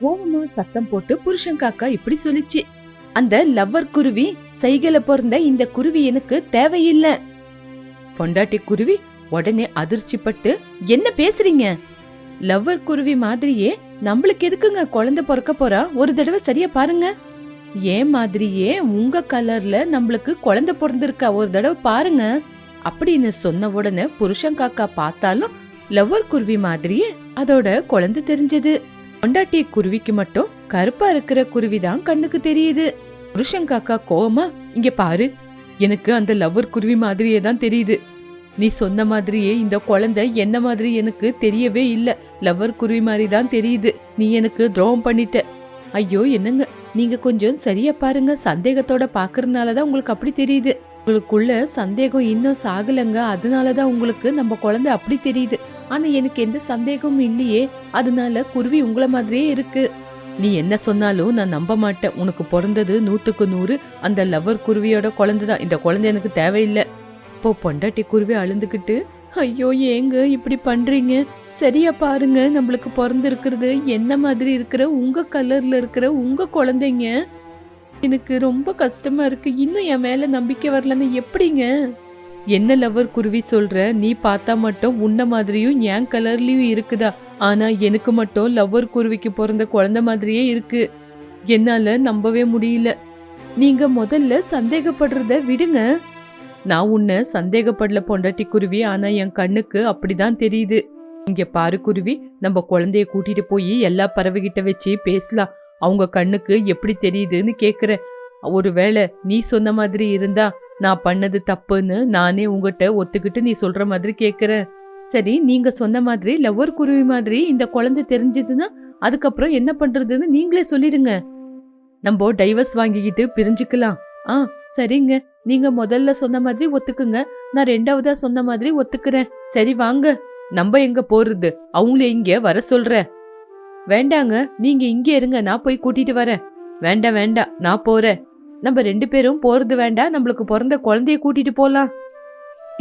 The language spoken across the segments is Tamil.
கோபமா சத்தம் போட்டு புருஷன் காக்கா இப்படி சொல்லிச்சு. அந்த லவ்வர் குருவி சைகல பிறந்த இந்த குருவி எனக்கு தேவையில்லை. பொண்டாட்டி குருவி உடனே அதிர்ச்சி பட்டு என்ன பேசுறீங்க? லவ்வர் குருவி மாதிரியே நம்மளுக்கு எதுக்குங்க குழந்தை பிறக்க போறா? ஒரு தடவை சரியா பாருங்க. ஏன் மாதிரியே உங்க கலர்ல நம்மளுக்கு குழந்தை பிறந்திருக்கா? ஒரு தடவை பாருங்க. அப்படின்னு சொன்ன உடனே புருஷன் காக்கா பார்த்தாலும் லவ்வர் குருவி மாதிரியே அதோட குழந்தை தெரிஞ்சது. பொண்டாட்டி குருவிக்கு மட்டும் கருப்பா இருக்கிற குருவி தான் கண்ணுக்கு தெரியுது. புருஷன் காக்கா கோவமா இங்க பாரு எனக்கு அந்த லவ்வர் குருவி மாதிரியே தான் தெரியுது. நீ சொன்ன மாதிரியே இந்த குழந்தை என்ன மாதிரி எனக்கு தெரியவே இல்ல. லவ்வர் குருவி மாதிரி தான் தெரியுது. நீ எனக்கு துரோகம் பண்ணிட்ட. ஐயோ என்னங்க? நீங்க கொஞ்சம் சரியா பாருங்க. சந்தேகத்தோட பாக்குறதுனால தான் உங்களுக்கு அப்படி தெரியுது. உங்களுக்குள்ள சந்தேகம் இன்னும் சாகலங்க. அதனால தான் உங்களுக்கு நம்ம குழந்தை அப்படி தெரியுது. ஆனா எனக்கு எந்த சந்தேகமும் இல்லையே. அதனால குருவி உங்களை மாதிரியே இருக்கு. நீ என்ன சொன்னாலும் நான் நம்ப மாட்டேன். உனக்கு பிறந்தது நூற்றுக்கு நூறு. அந்த லவ்வர் குருவியோட குழந்தை தான் இந்த குழந்தை எனக்கு தேவையில்லை. இப்போ பொண்டாட்டி குருவி அழுந்துக்கிட்டு ஐயோ ஏங்க இப்படி பண்ணுறீங்க சரியா பாருங்க. நம்மளுக்கு பிறந்திருக்கிறது என்ன மாதிரி இருக்கிற உங்கள் கலரில் இருக்கிற உங்கள் குழந்தைங்க. எனக்கு ரொம்ப கஷ்டமா இருக்கு. இன்னும் என் மேல நம்பிக்கை வரலன்னு எப்படிங்க? என்ன லவர் குருவி சொல்ற? நீ பார்த்தா மட்டும் உன்ன மாதிரியும் என் கலர்லயும் இருக்குதா? ஆனா எனக்கு மட்டும் லவ்வர் குருவிக்கு பிறந்த குழந்தை மாதிரியே இருக்கு. என்னால நம்பவே முடியல. நீங்க முதல்ல சந்தேகப்படுறத விடுங்க. நான் உன்னை சந்தேகப்படல பொண்டாட்டி குருவி. ஆனா என் கண்ணுக்கு அப்படிதான் தெரியுது. இங்க பாரு குருவி நம்ம குழந்தைய கூட்டிட்டு போய் எல்லா பறவைகிட்ட வச்சு பேசலாம். அவங்க கண்ணுக்கு எப்படி தெரியுதுன்னு கேக்குற. ஒருவேளை நீ சொன்ன மாதிரி இருந்தா நான் பண்ணது தப்புன்னு நானே உங்ககிட்ட ஒத்துக்கிட்டு நீ சொல்ற மாதிரி கேட்குறேன் சரி நீங்க சொன்ன மாதிரி லவ்வர் குருவி மாதிரி இந்த குழந்தை தெரிஞ்சதுன்னா அதுக்கப்புறம் என்ன பண்றதுன்னு நீங்களே சொல்லிடுங்க. நம்ம டைவர்ஸ் வாங்கிக்கிட்டு பிரிஞ்சுக்கலாம். ஆ சரிங்க. நீங்க முதல்ல சொன்ன மாதிரி ஒத்துக்குங்க. நான் ரெண்டாவதா சொன்ன மாதிரி ஒத்துக்கிறேன். சரி வாங்க. நம்ம எங்க போறது? அவங்கள இங்க வர சொல்றேன் வேண்டாங்க நீங்க இங்கே இருங்க நான் போய் கூட்டிட்டு வரேன். வேண்டாம் வேண்டாம் நான் போறேன். நம்ம ரெண்டு பேரும் போறது வேண்டாம் நம்மளுக்கு பிறந்த குழந்தைய கூட்டிட்டு போலாம்.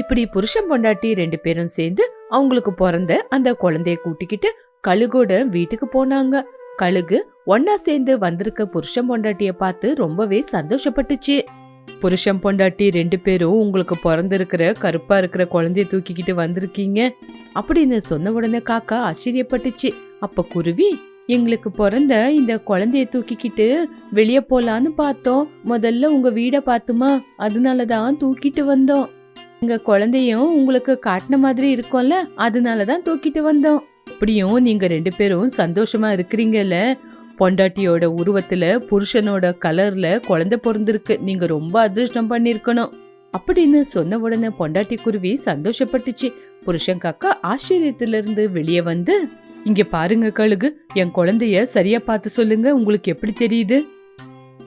இப்படி புருஷன் பொண்டாட்டி ரெண்டு பேரும் சேர்ந்து அவங்களுக்கு பிறந்த அந்த குழந்தைய கூட்டிக்கிட்டு கழுகோட வீட்டுக்கு போனாங்க. கழுகு ஒன்னா சேர்ந்து வந்திருக்க புருஷன் பொண்டாட்டிய பார்த்து ரொம்பவே சந்தோஷப்பட்டுச்சு. புருஷன் பொண்டாட்டி ரெண்டு பேரும் உங்களுக்கு பிறந்திருக்கிற கருப்பா இருக்கிற குழந்தைய தூக்கிக்கிட்டு வந்திருக்கீங்க அப்படின்னு சொன்ன உடனே காக்கா ஆச்சரியப்பட்டுச்சு. அப்ப குருவி எங்களுக்கு பிறந்த இந்த குழந்தைய தூக்கிக்கிட்டு வெளியே போலான்னு பார்த்தோம். முதல்ல உங்க வீடை பார்த்துமா அதனாலதான் தூக்கிட்டு வந்தோம். எங்க குழந்தையும் உங்களுக்கு காட்டின மாதிரி இருக்கும்ல அதனாலதான் தூக்கிட்டு வந்தோம். அப்படியும் நீங்க ரெண்டு பேரும் சந்தோஷமா இருக்கிறீங்கல்ல பொண்டாட்டியோட உருவத்துல புருஷனோட கலர்ல குழந்தை பிறந்திருக்கு. நீங்க ரொம்ப அதிர்ஷ்டம் பண்ணிருக்கணும். அப்படின்னு சொன்ன உடனே பொண்டாட்டி குருவி சந்தோஷப்பட்டுச்சு. புருஷன் காக்கா ஆச்சரியத்திலிருந்து வெளியே வந்து இங்க பாருங்க கழுகு என் குழந்தைய சரியா பார்த்து சொல்லுங்க உங்களுக்கு எப்படி தெரியுது?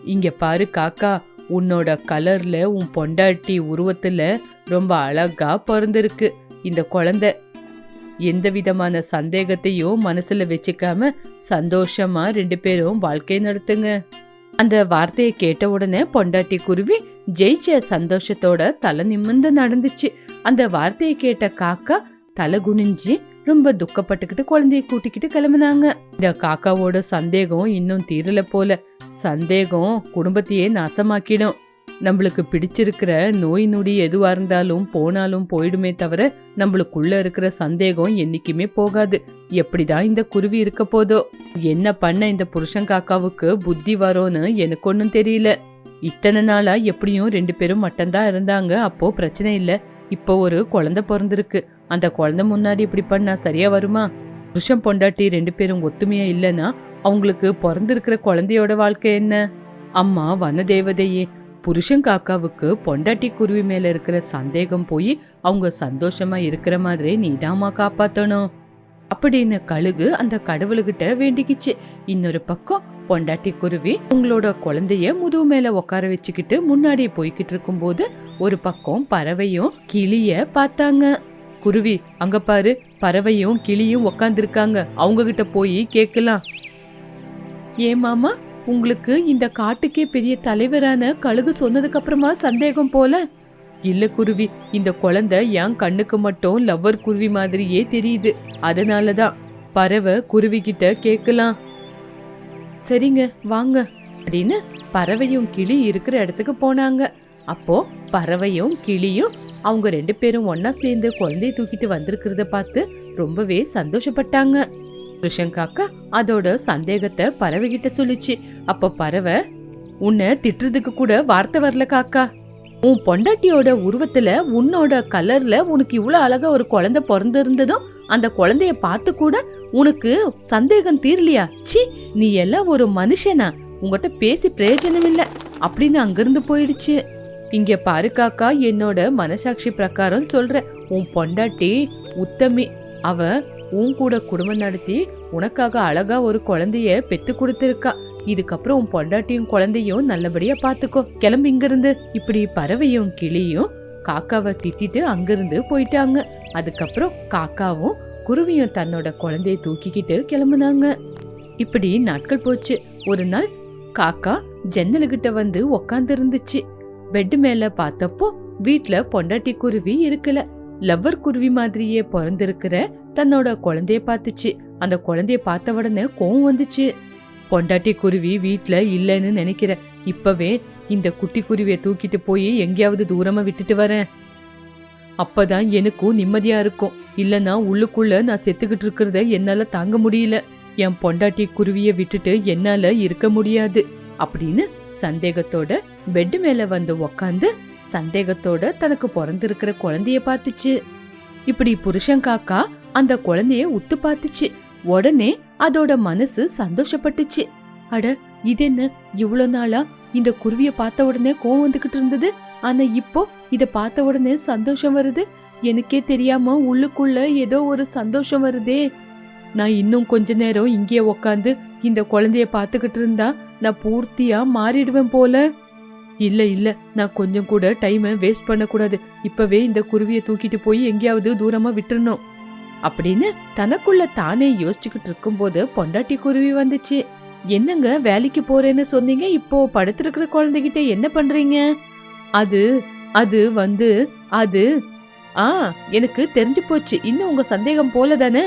இங்க பாரு காக்கா உன்னோட கலர்ல உன் பொண்டாட்டி உருவத்துல ரொம்ப அழகா பிறந்திருக்கு. இந்த குழந்தை எந்த விதமான சந்தேகத்தையும் மனசுல வச்சுக்காம சந்தோஷமா ரெண்டு பேரும் வாழ்க்கை நடத்துங்க. அந்த வார்த்தையை கேட்ட உடனே பொண்டாட்டி குருவி ஜெயிச்ச சந்தோஷத்தோட தலை நிமிர்ந்து நடந்துச்சு. அந்த வார்த்தையை கேட்ட காக்கா தலை குனிஞ்சு ரொம்ப துக்கப்பட்டுக்கிட்டு குழந்தைய கூட்டிக்கிட்டு கிளம்புனாங்க. இந்த காக்காவோட சந்தேகம் இன்னும் தீரல போல. சந்தேகம் குடும்பத்தையே நாசமாக்கிடும். நம்மளுக்கு பிடிச்சிருக்கிற நோய் நொடி எதுவாக இருந்தாலும் போனாலும் போயிடுமே தவிர நம்மளுக்குள்ள இருக்கிற சந்தேகம் என்னைக்குமே போகாது. எப்படிதான் இந்த குருவி இருக்க போதோ? என்ன பண்ண இந்த புருஷன் காக்காவுக்கு புத்தி வரோன்னு எனக்கு ஒன்றும் தெரியல. இத்தனை நாளா எப்படியும் ரெண்டு பேரும் மட்டும்தான் இருந்தாங்க. அப்போ பிரச்சனை இல்லை. இப்போ ஒரு குழந்தை பிறந்திருக்கு. அந்த குழந்தை முன்னாடி இப்படி பண்ணா சரியா வருமா? புருஷன் பொண்டாட்டி ரெண்டு பேரும் ஒத்துமையா இல்லைன்னா அவங்களுக்கு பிறந்திருக்கிற குழந்தையோட வாழ்க்கை என்ன? அம்மா வனதேவதையே புருஷன் காக்காவுக்கு பொண்டாட்டி குருவி மேல இருக்கிற சந்தேகம் போய் அவங்க சந்தோஷமா இருக்கிற மாதிரி நீதாம்மா காப்பாத்தணும். அப்படின்னு கழுகு அந்த கடவுளுகிட்ட வேண்டிக்கிச்சு. இன்னொரு பக்கம் பொண்டாட்டி குருவி உங்களோட குழந்தைய முதுகு மேல உட்கார வச்சுக்கிட்டு முன்னாடி போய்கிட்டு இருக்கும்போது ஒரு பக்கம் பறவையும் கிளிய பார்த்தாங்க. குருவி அங்க பாரு பறவையும் கிளியும் உக்காந்துருக்காங்க அவங்க கிட்ட போய் கேட்கலாம் ஏன் மாமா? உங்களுக்கு இந்த காட்டுக்கே பெரிய தலைவரான கழுகு சொன்னதுக்கு அப்புறமா சந்தேகம் போல? இல்ல குருவி இந்த குழந்தை என் கண்ணுக்கு மட்டும் லவ்வர் குருவி மாதிரியே தெரியுது. அதனாலதான் பறவை குருவி கிட்ட கேட்கலாம். சரிங்க வாங்க. அப்படின்னு பறவையும் கிளி இருக்கிற இடத்துக்கு போனாங்க. அப்போ பறவையும் கிளியும் அவங்க ரெண்டு பேரும் ஒன்னா சேர்ந்து குழந்தைய தூக்கிட்டு வந்திருக்கிறத பார்த்து ரொம்பவே சந்தோஷப்பட்டாங்க. கிருஷ்ணன் காக்கா அதோட சந்தேகத்தை பறவைகிட்ட சொல்லிச்சு. அப்ப பறவை உன்னை திட்டுறதுக்கு கூட வார்த்தை வரல காக்கா. உன் பொண்டாட்டியோட உருவத்துல உன்னோட கலர்ல உனக்கு இவ்வளவு அழகா ஒரு குழந்தை பிறந்திருந்ததும் அந்த குழந்தைய பார்த்து கூட உனக்கு சந்தேகம் தீரலையா? சி நீ எல்லாம் ஒரு மனுஷனா. உங்ககிட்ட பேசி பிரயோஜனம் இல்ல அப்படின்னு அங்கிருந்து போயிடுச்சு. இங்க பாரு காக்கா என்னோட மனசாட்சி பிரகாரம் சொல்ற. உன் பொண்டாட்டி உத்தமி. அவ உன் கூட குடும்பம் நடத்தி உனக்காக அழகா ஒரு குழந்தைய பெத்து கொடுத்துருக்கா. இதுக்கப்புறம் உன் பொண்டாட்டியும் குழந்தையும் நல்லபடியா பாத்துக்கோ. கிளம்பி இங்கிருந்து. இப்படி பறவையும் கிளியும் காக்காவை திட்டிட்டு அங்கிருந்து போயிட்டாங்க. அதுக்கப்புறம் காக்காவும் குருவியும் தன்னோட குழந்தைய தூக்கிக்கிட்டு கிளம்புனாங்க. இப்படி நாட்கள் போச்சு. ஒரு நாள் காக்கா ஜன்னலுக்கிட்ட வந்து உக்காந்து இருந்துச்சு பெட் மேல பார்த்தப்போ வீட்டுல பொண்டாட்டி குருவி இருக்கல. லவ்வர் குருவி மாதிரியே பிறந்திருக்கிற தன்னோட குழந்தைய பார்த்துச்சு. அந்த குழந்தைய பார்த்த உடனே கோவம் வந்துச்சு. பொண்டாட்டி குருவி வீட்டில் இல்லைன்னு நினைக்கிறேன் இப்பவே இந்த குட்டி குருவியை தூக்கிட்டு போய் எங்கேயாவது தூரமா விட்டுட்டு வரேன். அப்பதான் எனக்கும் நிம்மதியா இருக்கும். இல்லனா உள்ளுக்குள்ள நான் செத்துக்கிட்டு இருக்கிறத என்னால தாங்க முடியல. என் பொண்டாட்டி குருவிய விட்டுட்டு என்னால இருக்க முடியாது. அப்படின்னு சந்தேகத்தோட பெட் மேல வந்து உக்காந்து சந்தேகத்தோட தனக்கு பிறந்திருக்கிற குழந்தைய பார்த்துச்சு. இப்படி புருஷன் காக்கா அந்த குழந்தைய உத்து பார்த்துச்சு. உடனே அதோட மனசு சந்தோஷப்பட்டுச்சு. அட இது என்ன? இவ்வளவு நாளா இந்த குருவிய பார்த்த உடனே கோவம் வந்துகிட்டு இருந்தது. ஆனா இப்போ இத பார்த்த உடனே சந்தோஷம் வருது. எனக்கே தெரியாம உள்ளுக்குள்ள ஏதோ ஒரு சந்தோஷம் வருதே. நான் இன்னும் கொஞ்ச நேரம் இங்கேயே உக்காந்து இந்த குழந்தைய பார்த்துக்கிட்டு இருந்தா நான் பூர்த்தியா மாறிடுவேன் போல. இல்ல இல்ல நான் கொஞ்சம் கூட டைமை வேஸ்ட் பண்ணக்கூடாது. இப்பவே இந்த குருவிய தூக்கிட்டு போய் எங்கேயாவது தூரமா விட்டுறணும். அப்படின்னு தனக்குள்ள தானே யோசிச்சுக்கிட்டு இருக்கும்போது பொண்டாட்டி குருவி வந்துச்சு. என்னங்க வேலைக்கு போறேன்னு சொன்னீங்க இப்போ படுத்திருக்கிற குழந்தைகிட்ட என்ன பண்றீங்க? அது அது வந்து அது ஆ எனக்கு தெரிஞ்சு போச்சு இன்னும் உங்க சந்தேகம் போல தானே?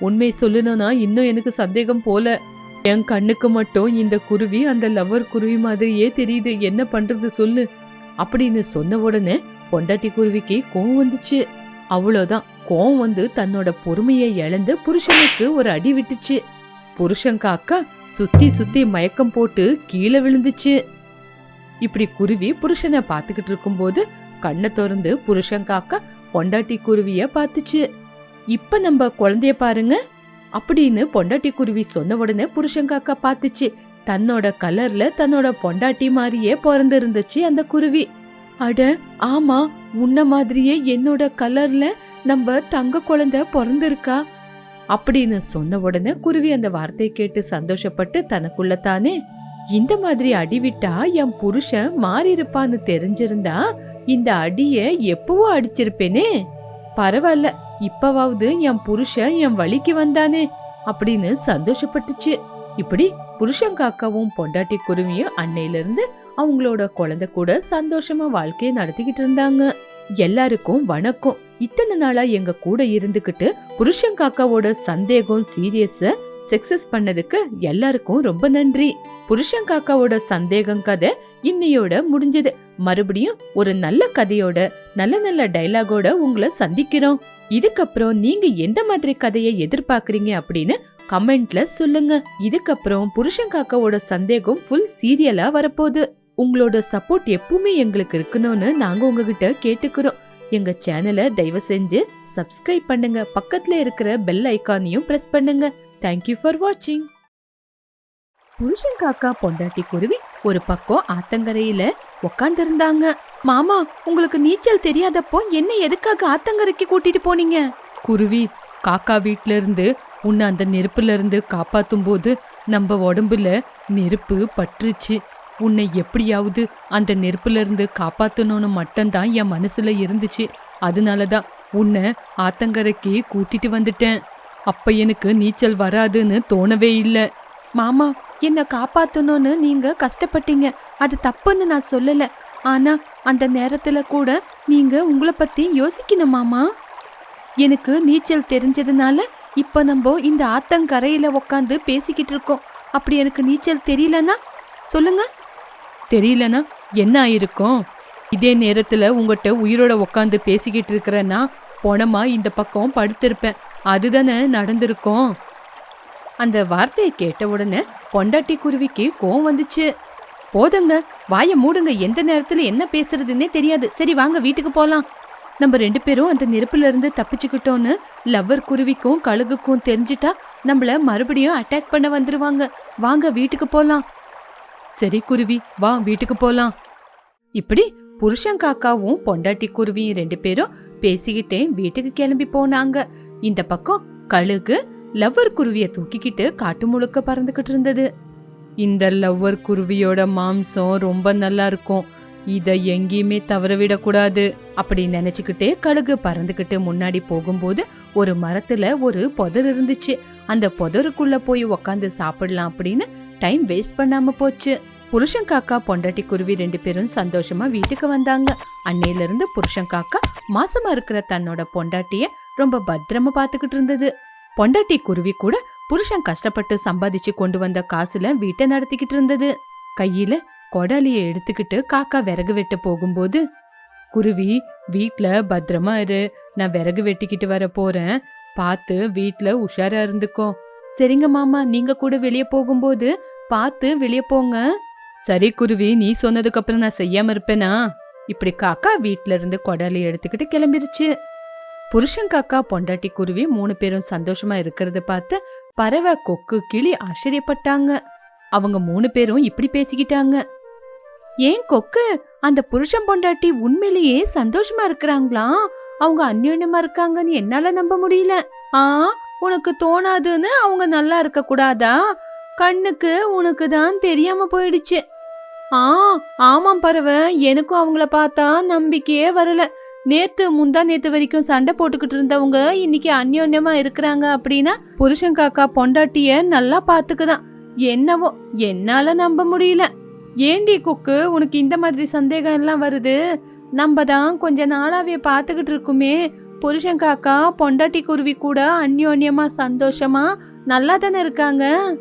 உண்மை சொல்லணும்னா இன்னும் எனக்கு சந்தேகம் போல. என் கண்ணுக்கு மட்டும் இந்த குருவி அந்த லவ்வர் குருவி மாதிரியே தெரியுது என்ன பண்றது சொல்லு அப்படின்னு சொன்ன உடனே பொண்டாட்டி குருவிக்கு கோவம் வந்துச்சு. அவ்வளோதான் கோவம் வந்து தன்னோட பொறுமையை இழந்து புருஷனுக்கு ஒரு அடி விட்டுச்சு. புருஷன் காக்கா சுத்தி சுத்தி மயக்கம் போட்டு கீழே விழுந்துச்சு. இப்படி குருவி புருஷனை பார்த்துக்கிட்டு இருக்கும்போது கண்ணை திறந்து புருஷன் காக்கா பொண்டாட்டி குருவிய பார்த்துச்சு. இப்ப நம்ம குழந்தைய பாருங்க அப்படின்னு பொண்டாட்டி குருவி சொன்ன உடனே புருஷன் காக்கா பார்த்துச்சு. தன்னோட கலர்ல தன்னோட பொண்டாட்டி மாதிரியே பிறந்து இருந்துச்சு அந்த குருவி. அட ஆமா உன்ன மாதிரியே என்னோட கலர்ல நம்ம தங்க குழந்தை பிறந்திருக்கா? அப்படின்னு சொன்ன உடனே குருவி அந்த வார்த்தையை கேட்டு சந்தோஷப்பட்டு தனக்குள்ள தானே இந்த மாதிரி அடி விட்டா என் புருஷன் மாறி இருப்பான்னு தெரிஞ்சிருந்தா இந்த அடிய எப்பவோ அடிச்சிருப்பேனே. பரவாயில்ல இப்பவாவது என் புருஷன் என் வழிக்கு வந்தானே அப்படின்னு சந்தோஷப்பட்டுச்சு. இப்படி புருஷன் காக்காவும் பொண்டாட்டி குருவியும் அன்னையில இருந்து அவங்களோட குழந்தை கூட சந்தோஷமா வாழ்க்கையை நடத்திக்கிட்டு இருந்தாங்க. எல்லாருக்கும் வணக்கம். இத்தனை நாளா எங்க கூட இருந்துகிட்டு புருஷன் காக்காவோட சந்தேகம் சீரியஸ சக்சஸ் பண்ணதுக்கு எல்லாருக்கும் ரொம்ப நன்றி. புருஷன் காக்காவோட சந்தேகம் கதை இன்னையோட முடிஞ்சது. மறுபடியும் ஒரு நல்ல கதையோட நல்ல நல்ல டைலாகோட உங்களை சந்திக்கிறோம். இதுக்கப்புறம் நீங்க எந்த மாதிரி கதையை எதிர்பார்க்கறீங்க அப்படின்னு கமெண்ட்ல சொல்லுங்க. இதுக்கப்புறம் புருஷன் காக்காவோட சந்தேகம் ஃபுல் சீரியலா வரப்போகுது. உங்களோட சப்போர்ட் எப்பவுமே எங்களுக்கு இருக்கணும்னு நாங்க உங்ககிட்ட கேட்டுக்கிறோம். எங்க சேனலை தயவு செஞ்சு சப்ஸ்கிரைப் பண்ணுங்க. பக்கத்துல இருக்கிற பெல் ஐக்கானையும் பிரஸ் பண்ணுங்க. தேங்க்யூ ஃபார் வாட்சிங் புருஷன் காக்கா பொண்டாட்டி குருவி ஒரு பக்கம் ஆத்தங்கரையில உக்காந்துருந்தாங்க. மாமா உங்களுக்கு நீச்சல் தெரியாதப்போ என்ன எதுக்காக ஆத்தங்கரைக்கு கூட்டிட்டு போனீங்க? குருவி காக்கா வீட்ல இருந்து உன்னை அந்த நெருப்புல இருந்து காப்பாத்தும் போது நம்ம உடம்புல நெருப்பு பற்றுச்சு உன்னை எப்படியாவது அந்த நெருப்புல இருந்து காப்பாத்தணும்னு மட்டும்தான் என் மனசுல இருந்துச்சு. அதனாலதான் உன்னை ஆத்தங்கரைக்கு கூட்டிட்டு வந்துட்டேன். அப்ப எனக்கு நீச்சல் வராதுன்னு தோணவே இல்லை. மாமா என்ன காப்பாத்தணும்னு நீங்க கஷ்டப்பட்டீங்க. அது தப்புன்னு நான் சொல்லல. ஆனா அந்த நேரத்துல கூட நீங்க உங்களை பத்தி யோசிக்கணும் மாமா. எனக்கு நீச்சல் தெரிஞ்சதுனால இப்ப நம்ம இந்த ஆத்தங்கரையில உக்காந்து பேசிக்கிட்டு இருக்கோம். அப்படி எனக்கு நீச்சல் தெரியலன்னா சொல்லுங்க. தெரியலனா என்ன ஆயிருக்கும்? இதே நேரத்துல உங்ககிட்ட உயிரோட உட்காந்து பேசிக்கிட்டு இருக்கிறேன்னா போனமா இந்த பக்கம் படுத்திருப்பேன். அதுதானே நடந்திருக்கும். அந்த வார்த்தையை கேட்ட உடனே பொண்டாட்டி குருவிக்கு கோவம் வந்துச்சு. போதுங்க வாயை மூடுங்க. எந்த நேரத்துல என்ன பேசுறதுன்னே தெரியாது. சரி வாங்க வீட்டுக்கு போலாம். நம்ம ரெண்டு பேரும் அந்த நெருப்புல இருந்து தப்பிச்சுக்கிட்டோன்னு லவ்வர் குருவிக்கும் கழுகுக்கும் தெரிஞ்சிட்டா நம்மள மறுபடியும் அட்டாக் பண்ண வந்துருவாங்க. வாங்க வீட்டுக்கு போலாம். சரி குருவி வா வீட்டுக்கு போலாம். இப்படி புருஷன் காக்காவும் பொண்டாட்டி குருவியும் ரெண்டு பேரும் பேசிக்கிட்டே வீட்டுக்கு கிளம்பி போனாங்க. இந்த பக்கம் கழுகு லவ்வர் குருவிய தூக்கிக்கிட்டு காட்டு முழுக்க பறந்துகிட்டு இருந்தது. இந்த லவ்வர் குருவியோட மாம்சம் ரொம்ப நல்லா இருக்கும். இதை எங்கேயுமே தவற விடக்கூடாது அப்படி நினைச்சுக்கிட்டே கழுகு பறந்துக்கிட்டு முன்னாடி போகும்போது ஒரு மரத்துல ஒரு புதர் இருந்துச்சு. அந்த புதருக்குள்ள போய் உக்காந்து சாப்பிடலாம் அப்படின்னு டைம் வேஸ்ட் பண்ணாம போச்சு. புருஷன் காக்கா பொண்டாட்டி குருவி ரெண்டு பேரும் சந்தோஷமா வீட்டுக்கு வந்தாங்க. அன்னையில இருந்து புருஷன் காக்கா மாசமா இருக்கிற தன்னோட பொண்டாட்டிய ரொம்ப பத்திரமா பாத்துக்கிட்டு இருந்தது. பொண்டாட்டி குருவி கூட புருஷன் கஷ்டப்பட்டு சம்பாதிச்சு கொண்டு வந்த காசுல வீட்டை நடத்திக்கிட்டு இருந்தது. கையில கொடலியை எடுத்துக்கிட்டு காக்கா விறகு வெட்ட போகும்போது குருவி வீட்ல பத்திரமா இரு நான் விறகு வெட்டிக்கிட்டு வர போறேன். பார்த்து வீட்ல உஷாரா இருந்துக்கோ. சரிங்க மாமா நீங்க கூட வெளியே போகும்போது பார்த்து வெளியே போங்க. சரி குருவி நீ சொன்னதுக்கு அப்புறம் நான் செய்யாம இருப்பேனா? இப்படி காக்கா வீட்ல இருந்து கொடாலி எடுத்துக்கிட்டு கிளம்பிருச்சு. புருஷன் காக்கா பொண்டாட்டி குருவி மூணு பேரும் சந்தோஷமா இருக்கிறத பார்த்து பறவை கொக்கு கிளி ஆச்சரியப்பட்டாங்க. அவங்க மூணு பேரும் இப்படி பேசிக்கிட்டாங்க. ஏன் கொக்கு? அந்த புருஷன் பொண்டாட்டி உண்மையிலேயே சந்தோஷமா இருக்கிறாங்களா? அவங்க அந்யோன்யமா இருக்காங்கன்னு என்னால நம்ப முடியல. ஆ உனக்கு தோணாதுன்னு அவங்க நல்லா இருக்க கூடாதா? கண்ணுக்கு உனக்கு தான் தெரியாம போயிடுச்சு. ஆ ஆமாம் பறவை எனக்கும் அவங்கள பார்த்தா நம்பிக்கையே வரல. நேத்து முந்தா நேத்து வரைக்கும் சண்டை போட்டுக்கிட்டு இருந்தவங்க இன்னைக்கு அந்யோன்யமா இருக்கிறாங்க அப்படின்னா புருஷன் காக்கா பொண்டாட்டிய நல்லா பாத்துக்குதான். என்னவோ என்னால நம்ப முடியல. ஏண்டி குக்கு உனக்கு இந்த மாதிரி சந்தேகம் எல்லாம் வருது? நம்ம தான் கொஞ்ச நாளாவே பார்த்துக்கிட்டு இருக்குமே. புருஷன் காக்கா பொண்டாட்டி குருவி கூட அந்யோன்யமா சந்தோஷமா நல்லா தானே இருக்காங்க?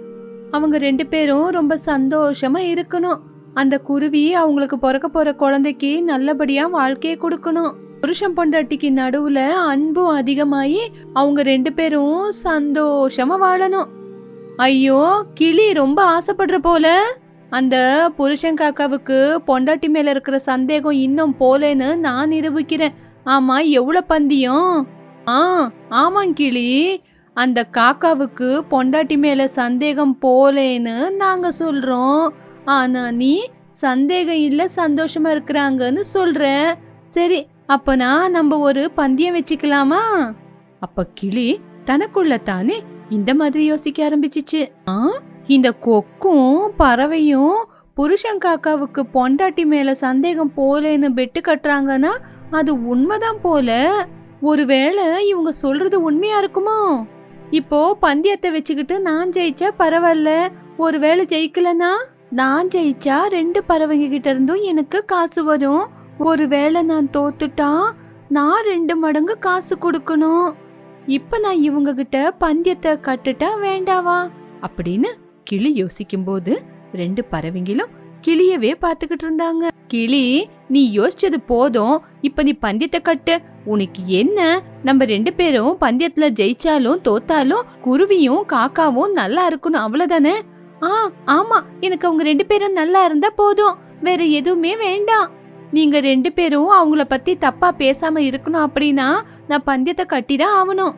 அவங்க ரெண்டு பேரும் ரொம்ப சந்தோஷமா இருக்கணும். அந்த குருவி அவங்களுக்கு பிறக்க போற குழந்தைக்கு நல்லபடியா வாழ்க்கையை கொடுக்கணும். புருஷன் பொண்டாட்டிக்கு நடுவுல அன்பும் அதிகமாயி அவங்க ரெண்டு பேரும் சந்தோஷமா வாழணும். ஐயோ கிளி ரொம்ப ஆசைப்படுற போல. அந்த புருஷன் காக்காவுக்கு பொண்டாட்டி மேல இருக்கிற சந்தேகம் இன்னும் போலேன்னு நான் நிரூபிக்கிறேன். ஆமா எவ்வளவு பந்தியம்? ஆ ஆமாங் கிளி. அந்த காக்காவுக்கு பொண்டாட்டி மேல சந்தேகம் போலேன்னு நாங்க சொல்றோம். ஆனா நீ சந்தேகம் இல்ல சந்தோஷமா இருக்கிறாங்கன்னு சொல்ற சரி அப்பனா நம்ம ஒரு பந்தயம் வச்சுக்கலாமா? அப்ப கிளி தனக்குள்ள தானே இந்த மாதிரி யோசிக்க ஆரம்பிச்சிச்சு. ஆ? இந்த கொக்கும் பறவையும் புருஷன் காக்காவுக்கு பொண்டாட்டி மேல சந்தேகம் போலேன்னு பெட்டு கட்டுறாங்கன்னா அது உண்மைதான் போல. ஒருவேளை இவங்க சொல்றது உண்மையா இருக்குமோ? இப்போ பந்தயத்தை வச்சுக்கிட்டு நான் ஜெயிச்சா பரவாயில்ல. ஒருவேளை ஜெயிக்கலனா நான் ஜெயிச்சா ரெண்டு பறவைங்க கிட்ட இருந்தும் எனக்கு காசு வரும். ஒருவேளை நான் தோத்துட்டா நான் ரெண்டு மடங்கு காசு கொடுக்கணும். இப்ப நான் இவங்க கிட்ட பந்தயத்தை கட்டுட்டா வேண்டாவா? அப்படின்னு கிளி யோசிக்கும்போது ரெண்டு பறவைங்களும் கிளியவே பாத்துக்கிட்டு இருந்தாங்க. கிளி நீ யோசிச்சது போதும். இப்ப நீ பந்தயத்தை கட்டு. உனக்கு என்ன? நம்ம ரெண்டு பேரும் பந்தயத்துல ஜெயிச்சாலும் தோத்தாலும் குருவியும் காக்காவும் நல்லா இருக்கணும் அவ்வளவுதானே? ஆ ஆமா. எனக்கு அவங்க ரெண்டு பேரும் நல்லா இருந்தா போதும். வேற எதுவுமே வேண்டாம். நீங்க ரெண்டு பேரும் அவங்கள பத்தி தப்பா பேசாம இருக்கணும் அப்படின்னா நான் பந்தயத்தை கட்டிதான் ஆகணும்.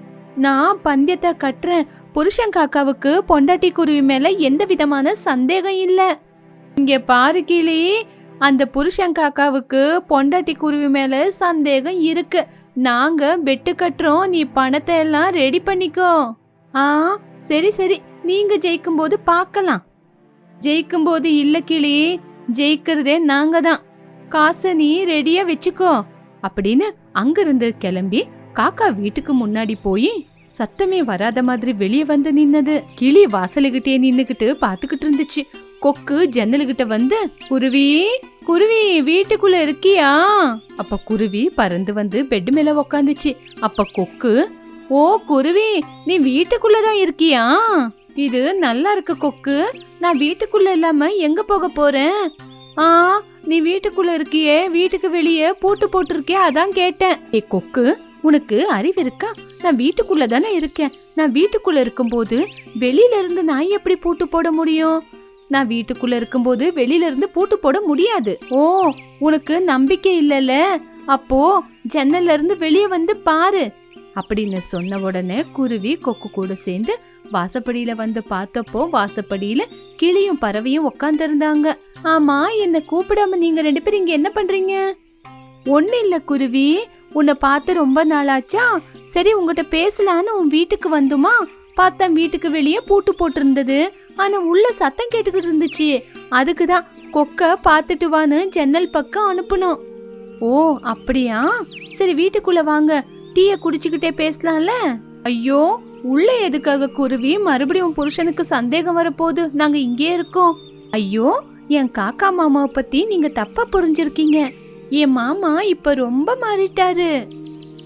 நான் பந்தயத்தை கட்டுறேன். புருஷன் காக்காவுக்கு பொண்டாட்டி குருவி மேல எந்த விதமான சந்தேகம் இல்ல. இங்க பாரு கிளி அந்த புருஷன் காக்காவுக்கு பொண்டாட்டி குருவி மேல சந்தேகம் இருக்கு. நாங்க பெட்டு கட்டுறோம் நீ பணத்தை எல்லாம் ரெடி பண்ணிக்கோ. ஆ சரி சரி நீங்க ஜெயிக்கும் போது பார்க்கலாம். ஜெயிக்கும் போது இல்ல கிளி ஜெயிக்கிறதே நாங்க தான் காசை நீ ரெடியா வச்சுக்கோ. அப்படின்னு அங்கிருந்து கிளம்பி காக்கா வீட்டுக்கு முன்னாடி போய் சத்தமே வராத மாதிரி வெளியே வந்து நின்னது. கிளி வாசலுகிட்டே நின்னுகிட்டு பாத்துக்கிட்டு இருந்துச்சு. கொக்கு ஜன்னலுகிட்ட வந்து குருவி குருவி வீட்டுக்குள்ள இருக்கியா? அப்ப குருவி பறந்து வந்து பெட் மேல உக்காந்துச்சு. அப்ப கொக்கு ஓ குருவி நீ வீட்டுக்குள்ளதான் இருக்கியா? இது நல்லா இருக்கு கொக்கு. நான் வீட்டுக்குள்ள இல்லாம எங்க போக போறேன்? ஆ நீ வீட்டுக்குள்ள இருக்கியே வீட்டுக்கு வெளியே பூட்டு போட்டிருக்கே அதான் கேட்டேன். ஏ கொக்கு உனக்கு அறிவு இருக்கா? நான் வீட்டுக்குள்ள தானே இருக்கேன். நான் வீட்டுக்குள்ள இருக்கும்போது வெளியில இருந்து நான் எப்படி பூட்டு போட முடியும்? நான் வீட்டுக்குள்ள இருக்கும்போது வெளியில இருந்து பூட்டு போட முடியாது. ஓ உனக்கு நம்பிக்கை இல்லைல்ல? அப்போ ஜன்னல்ல இருந்து வெளியே வந்து பாரு. அப்படின்னு சொன்ன உடனே குருவி கொக்கு கூட சேர்ந்து வாசப்படியில வந்து பார்த்தப்போ வாசப்படியில கிளியும் பறவையும் உட்காந்துருந்தாங்க ஆமா என்ன கூப்பிடாம நீங்க ரெண்டு பேரும் இங்க என்ன பண்றீங்க? ஒண்ணு இல்ல குருவி. உன்னை பார்த்து ரொம்ப நாளாச்சா? சரி உங்ககிட்ட பேசலான்னு உன் வீட்டுக்கு வந்துமா? பார்த்தா வீட்டுக்கு வெளியே பூட்டு போட்டிருந்தது. ஆனா உள்ள சத்தம் கேட்டுக்கிட்டு இருந்துச்சு. அதுக்கு தான் கொக்க பார்த்துட்டு வான்னு ஜன்னல் பக்கம் அனுப்பணும் ஓ அப்படியா? சரி வீட்டுக்குள்ள வாங்க. டீய குடிச்சுக்கிட்டே பேசலாம்ல? ஐயோ உள்ள எதுக்காக குருவி? மறுபடியும் உன் புருஷனுக்கு சந்தேகம் வரப்போகுது. நாங்க இங்கே இருக்கோம். ஐயோ என் காக்கா மாமாவை பத்தி நீங்க தப்பா புரிஞ்சிருக்கீங்க. என் மாமா இப்ப ரொம்ப மாறிட்டாரு.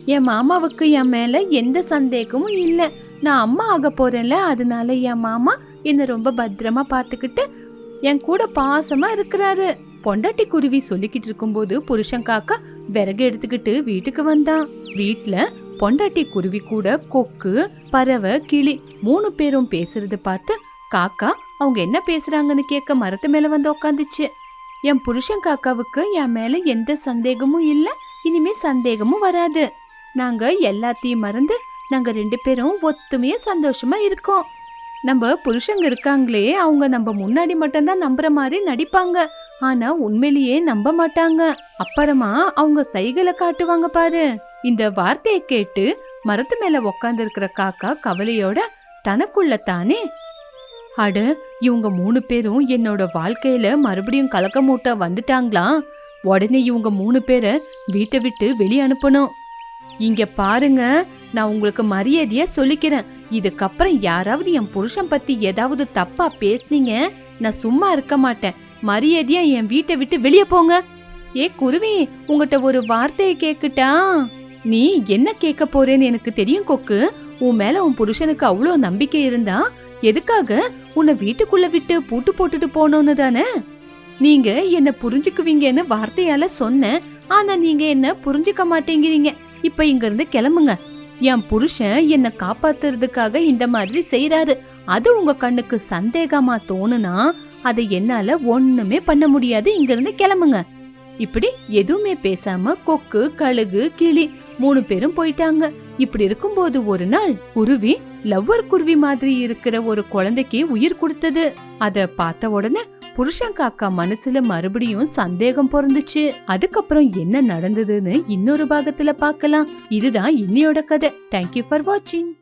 என் மாமாவுக்கு என் மேல எந்த சந்தேகமும் இல்லை. நான் அம்மா ஆக போறேன்ல அதனால என் மாமா என்னை ரொம்ப பத்திரமா பார்த்துக்கிட்டு என் கூட பாசமா இருக்கிறாரு. பொண்டாட்டி குருவி சொல்லிக்கிட்டு இருக்கும்போது புருஷன் காக்கா விறகு எடுத்துக்கிட்டு வீட்டுக்கு வந்தான் வீட்டுல பொண்டாட்டி குருவி கூட கொக்கு பறவை கிளி மூணு பேரும் பேசுறத பார்த்து காக்கா அவங்க என்ன பேசுறாங்கன்னு கேட்க மரத்து மேல வந்து உக்காந்துச்சு. என் புருஷன் காக்காவுக்கு என் மேல எந்த சந்தேகமும் இல்ல. இனிமே சந்தேகமும் வராது. நாங்க எல்லாத்தையும் மறந்து நாங்க ரெண்டு பேரும் ஒத்துமையா சந்தோஷமா இருக்கோம். நம்ம புருஷங்க இருக்காங்களே அவங்க நம்ம முன்னாடி மட்டும்தான் நம்புற மாதிரி நடிப்பாங்க. ஆனா உண்மையிலேயே நம்ப மாட்டாங்க. அப்புறமா அவங்க சைகளை காட்டுவாங்க பாரு. இந்த வார்த்தையை கேட்டு மரத்து மேல உக்காந்து இருக்கிற காக்கா கவலையோட தனக்குள்ள தானே. அட இவங்க மூணு பேரும் என்னோட வாழ்க்கையில மறுபடியும் கலக்க மூட்டை வந்துட்டாங்களா? உடனே இவங்க மூணு பேரை வீட்டை விட்டு வெளியே அனுப்பணும். இங்க பாருங்க நான் உங்களுக்கு மரியாதையா சொல்லிக்கிறேன். இதுக்கப்புறம் யாராவது என் புருஷன் பத்தி ஏதாவது தப்பா பேசுனீங்க நான் சும்மா இருக்க மாட்டேன். மரியாதையா என் வீட்டை விட்டு வெளியே போங்க. ஏ குருவி உங்ககிட்ட ஒரு வார்த்தையை கேக்குட்டா நீ என்ன கேட்க போறேன்னு எனக்கு தெரியும் கொக்கு. உன் மேல உன் புருஷனுக்கு அவ்வளோ நம்பிக்கை இருந்தா எதுக்காக உன்னை வீட்டுக்குள்ள விட்டு பூட்டு போட்டுட்டு போனோன்னு தானே? நீங்க என்ன புரிஞ்சுக்குவீங்கன்னு வார்த்தையால சொன்னேன் ஆனா நீங்க என்ன புரிஞ்சுக்க மாட்டேங்கிறீங்க. இப்ப இங்க இருந்து கிளம்புங்க. என் புருஷன் என்ன காப்பாத்துறதுக்காக இந்த மாதிரி செய்யறாரு அது உங்க கண்ணுக்கு சந்தேகமா தோணுனா அதை என்னால ஒண்ணுமே பண்ண முடியாது. இங்க இருந்து கிளம்புங்க. இப்படி எதுவுமே பேசாம கொக்கு கழுகு கிளி மூணு பேரும் போயிட்டாங்க. இப்படி இருக்கும்போது ஒரு நாள் குருவி லவ்வர் குருவி மாதிரி இருக்கிற ஒரு குழந்தைக்கு உயிர் கொடுத்தது. அத பார்த்த உடனே புருஷன் காக்கா மனசுல மறுபடியும் சந்தேகம் பிறந்துச்சு. அதுக்கப்புறம் என்ன நடந்ததுன்னு இன்னொரு பாகத்துல பார்க்கலாம். இதுதான் இன்னையோட கதை. தேங்க்யூ ஃபார் வாட்சிங்